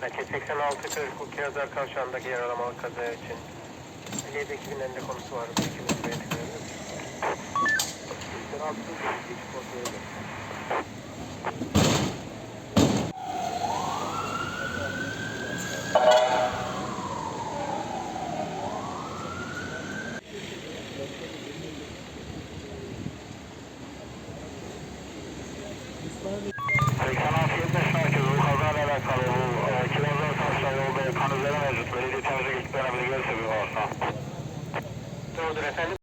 Merkez 86 40 Kirazlar Kavşağı'ndaki yaralamalı kaza için. Ehliyet ekibinin elinde konusu var. Ekibin buraya Belediye temizlik ekiplerine bilgi verirse bir varsa. Doğrudur efendim.